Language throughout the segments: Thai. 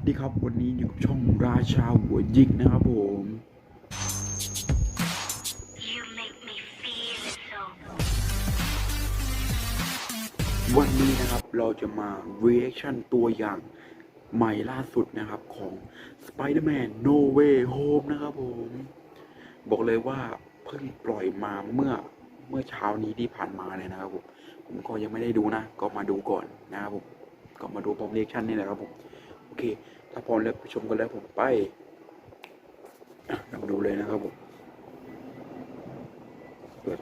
วัสดีครับวันนี้อยู่กับช่องราชาหัวยิกนะครับผม You make me feel so วันนี้นะครับเราจะมา reaction ตัวอย่างใหม่ล่าสุดนะครับของ Spider-Man No Way Home นะครับผม บอกเลยว่าเพิ่งปล่อยมาเมื่อเมื่อเช้านี้ที่ผ่านมาเลยนะครับผม ผมก็ยังไม่ได้ดูนะ ก็มาดูก่อนนะครับผม ก็มาดูพร้อม reaction นี่แหละครับผมโอ เค ถ้าพร้อมแล้วไปชมกันแล้วผมไปอ่ะเราดูเลยนะครับผมเปิด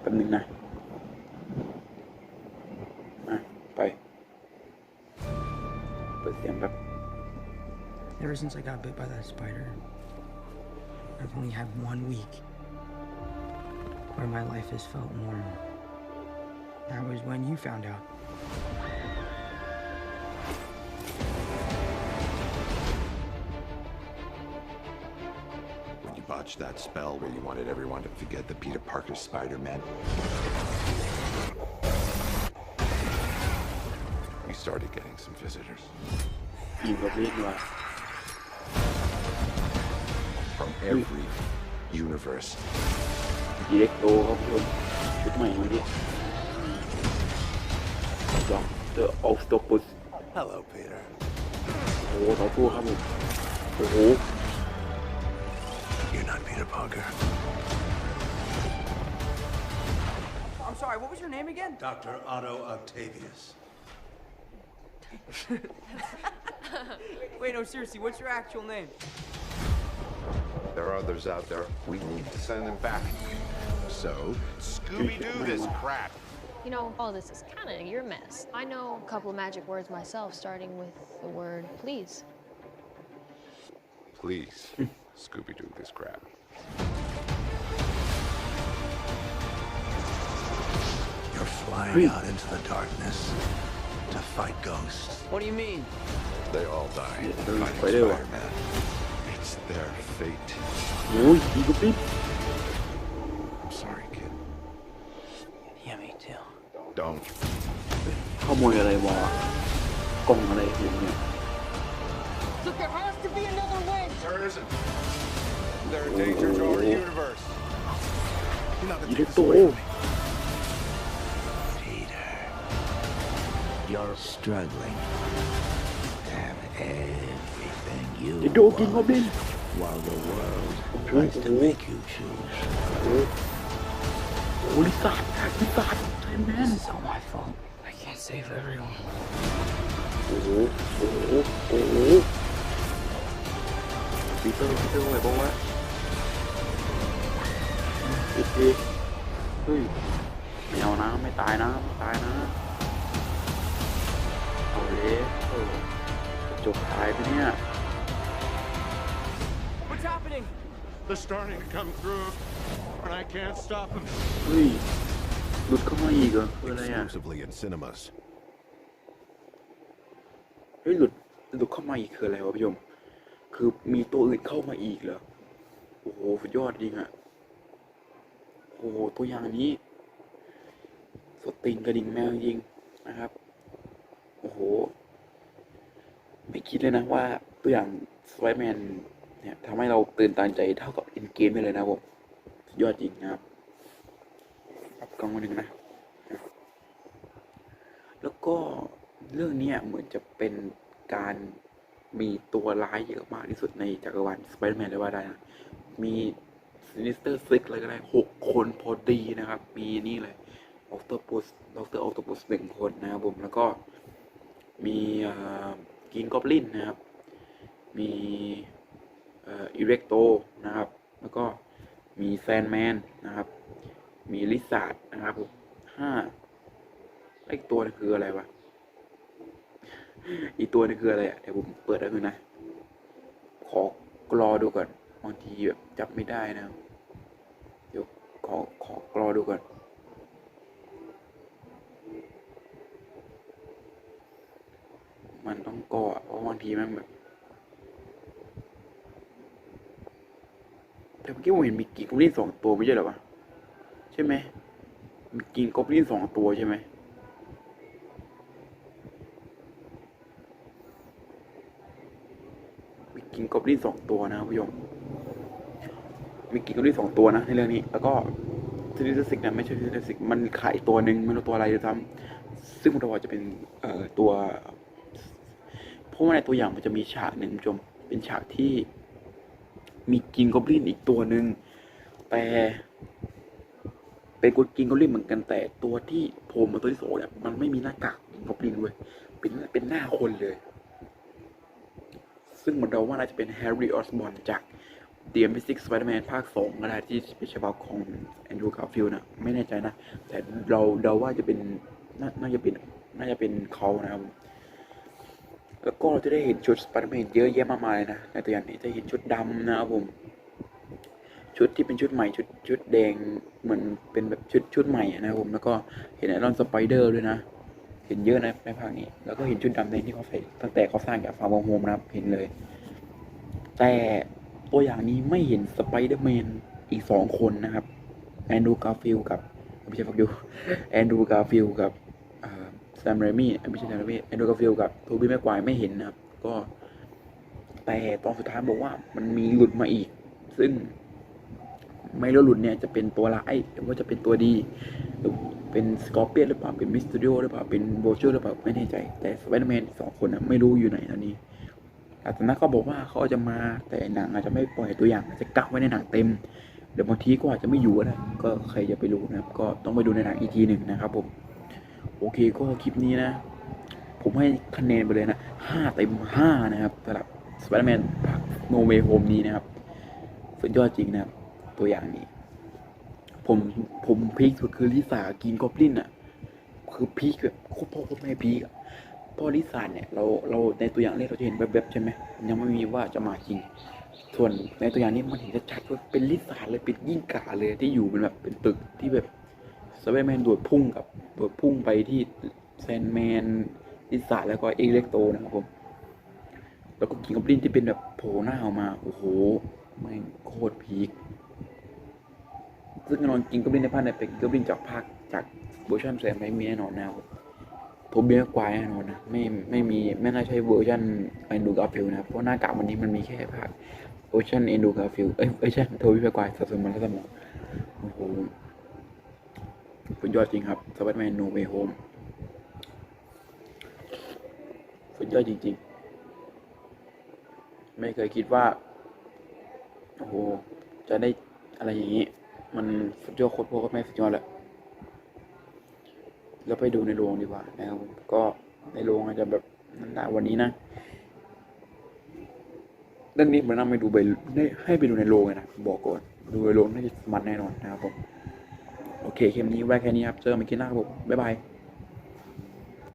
แป๊บนึงนะ อ่ะไป เปิดเสียงแบบ Ever since I got bit by that spider, I've only had one week where my life has felt normal. That was when you found out. Botched that spell where you wanted everyone to forget the Peter Parker Spider-Man, you started getting some visitors ยิงกับเล่นว่ะ from every universe. ดีเล็กโตครับทุกคนชุดใหม่มาดิลองเดอะออฟสตอปุส Hello, Peter. โอ้โหต่อสู้ครับผมโอ้โห You're not I'm sorry, what was your name again? Dr. Otto Octavius. Wait, no, seriously, what's your actual name? There are others out there. We need to send them back. So, Scooby-Doo this crap. You know, all this is kind of your mess. I know a couple of magic words myself, starting with the word please. Please, Scooby-Doo this crap. You're flying Hey. out into the darkness to fight ghosts. What do you mean? They all die Yeah, fighting they're Spider-Man. Spider-Man. It's their fate. โอ้ยยิงกับลิ้น I'm sorry, kid. Yeah, me too. Don't. ขโมยอะไรว Look, there has to be another way. There isn't. They're a danger to our universe. You're not ยิ gonna ง take โต this away from me. Peter, you're struggling to have everything you ยิงโตกินกับลิ้น while the world tries to make you choose. โอ้ลิซ่าลิซ่าไทยแมน This is all my fault. I can't save everyone. ปีเตอร์ปีเตอร์ไหวบอกว่าโอเคเฮ้ยไม่เอานะไม่ตายนะไม่ตายนะเอาเลยเออจบตายไปเนี่ย What's happening? They're starting to come through, and I can't stop them. เฮ้ยหลุดเข้ามาอีกเหรอคืออะไรอะ Exclusively in cinemas. เฮ้ยหลุดหลุดเข้ามาอีกคืออะไรวะพี่ชม คือมีตัวอื่นเข้ามาอีกเหรอ โอ้โหสุดยอดจริงอะโอ้โห ตัวอย่างนี้ สติงกระดิ่งแมวจริงนะครับ โอ้โห ไม่คิดเลยนะว่าตัวอย่างสไปแมนเนี่ยทำให้เราตื่นตาใจเท่ากับอินเกมไปเลยนะผมสุดยอดจริงนะครับปรับกล้องมาหนึ่งนะ แล้วก็เรื่องนี้เหมือนจะเป็นการ มีตัวร้ายเยอะมากที่สุดในจักรวาลสไปเดอร์แมนเลยว่าได้นะ มีซินิสเตอร์ซิกอะไรก็ได้หกคนพอดีนะครับ มีนี่เลยออ t ต p ปุสดรออ t ต p ปุสหนึ่งคนนะครับผมแล้วก็มีกิงกอบลินนะครับ มีอิเร็กโตนะครับ แล้วก็มีแซนแมนนะครับ มีลิซาร์ดนะครับผมห้าแล้วอีกตัวนึงคืออะไรวะ อีกตัวนึงคืออะไรอะเดี๋ยวผมเปิดแล้วคือนะ ขอกรอดูก่อนบางทีแบบจับไม่ได้นะเดี๋ยวขอขอกรอดูก่อนมันต้องกออเพราะบางทีมันแบบแต่เมื่อกี้ผมเห็นมีกิ่งกบลินสองตัวไม่ใช่หรอวะใช่ไหมมีกิ่งกบลินสองตัวใช่ไหม กิงกบลินสองตัวนะครับผู้ชมมีกิงกบลินสองตัวนะในเรื่องนี้ แล้วก็ซินิสติกเนี่ยไม่ใช่ซินิสติกมันขายตัวหนึ่งไม่รู้ตัวอะไรเลยซ้ำซึ่งมันจะเป็นเอ่อตัวเพราะว่าในตัวอย่างมันจะมีฉากหนึ่งผู้ชมเป็นฉากที่ มีกิงกบลินอีกตัวหนึ่งแต่เป็นกดกิงกอบลินเหมือนกันแต่ตัวที่โผล่มาตัวที่สองเนี่ยมันไม่มีหน้ากากกิงกอบลินเว้ยเป็นเป็นหน้าคนเลย ซึ่งมันเราว่าน่าจะเป็นแฮร์รี่ออสบอนจาก The Amazing Spider-Man ภาคสองก็ได้ที่เป็นฉบับของแอนดรูว์กาฟิล์นะไม่แน่ใจนะ แต่เราเดาว่าจะเป็นนน่าจะเป็นน่าจะเป็นเขานะครับแล้วก็เราจะได้เห็นชุดสไปเดอร์แมนเยอะแยะมากมายนะในตัวอย่างนี้จะเห็นชุดดำนะครับผมชุดที่เป็นชุดใหม่ชุดชุดแดงเหมือนเป็นแบบชุดชุดใหม่นะครับผมแล้วก็เห็นไอรอนสไปเดอร์ด้วยนะ ห็นเยอะนะในภาคนี้ แล้วก็เห็นชุดดำแดงที่เขาใส่ตั้งแต่เขาสร้างจากฟาร์มโฮมนะครับเห็นเลย แต่ตัวอย่างนี้ไม่เห็นสไปเดอร์แมนอีกสองคนนะครับแอนดูการ์ฟิลกับไม่ใช่ฟักยูแอนดูการ์ฟิลกับแซมเรมี่ไม่ใช่แซมเรมี่แอนดูการ์ฟิลกับโทบี้แม็กไกวร์ไม่เห็นนะครับ ก็ แต่ตอนสุดท้ายบอกว่ามันมีหลุดมาอีก ซึ่งไม่รู้หลุดเนี่ยจะเป็นตัวร้ายหรือว่าจะเป็นตัวดี เป็นสกอร์เปียนหรือเปล่าเป็นมิสตูดิโอหรือเปล่าเป็นโบชอร์หรือเปล่าไม่แน่ใจ แต่สไปเดอร์แมนสองคนนะไม่รู้อยู่ไหนตอนนี้อาตนะก็บอกว่าเขาจะมาแต่หนังอาจจะไม่ปล่อยตัวอย่างอาจจะกักไว้ในหนังเต็มเดี๋ยวบางทีก็อาจจะไม่อยู่ก็ได้ก็ใครจะไปรู้นะครับ ก็ต้องไปดูในหนังอีกทีหนึ่งนะครับผมโอเคก็คลิปนี้นะ ผมให้คะแนนไปเลยนะห้าเต็มห้านะครับสำหรับสไปเดอร์แมนโนเวโฮมนี้นะครับ สุดยอดจริงนะครับ ตัวอย่างนี้ ผมผมพีคสุดคือลิซ่ากินกอบลินอะ คือพีคแบบโคตรพ่อโคตรแม่พีคอะพราะลิซ่าเนี่ยเราเราในตัวอย่างแรกเราจะเห็นแบบๆใช่ไหมยังไม่มีว่าจะมาจริง ส่วนในตัวอย่างนี้มันเห็นชัดๆว่าเป็นลิซ่าเลยเป็นยิ่งกาเลยที่อยู่เป็นแบบเป็นตึกที่แบบสไปเดอร์แมนโดดพุ่งกับโดดพุ่งไปที่แซนแมนลิซ่าแล้วก็เอเล็กโตนะครับผมแล้วก็กินกอบลินที่เป็นแบบโผล่หน้าออกมา โอ้โหแม่งโคตรพีค ซึ่งแน่นอนกินกอบลินในภาคเนี่ยเป็นกอบลินจากภาคจากเวอร์ชันแซมไม่มีแน่นอนนะครับผมเบียร์กวายแน่นอนนะไม่ไม่มีไม่น่าใช่เวอร์ชันแอนดูกาฟิลนะเพราะหน้ากากวันนี้มันมีแค่ภาคเวอร์ชันแอนดูกาฟิลเอ้ยเวอร์ชันโทบี้แบร์กวายสับสนมันแล้วสมองโอ้โหสุดยอดจริงครับสวัสดีแมนโนเวโฮมสุดยอดจริง ๆ ไม่เคยคิดว่า โอ้โห จะได้อะไรอย่างนี้ มันสุดยอดโคตรโคตรแม่สุดยอดแหละแล้วไปดูในโรงดีกว่านะครับก็ในโรงอาจจะแบบนั้นๆวันนี้นะเรื่องนี้ผมนำไปดูไปได้ให้ไปดูในโรงเลยนะบอกก่อนดูในโรงน่าจะมันแน่นอนนะครับผมโอเคคลิปนี้ไว้แค่นี้ครับ เจอกันใหม่คลิปหน้าครับผมบ๊ายบาย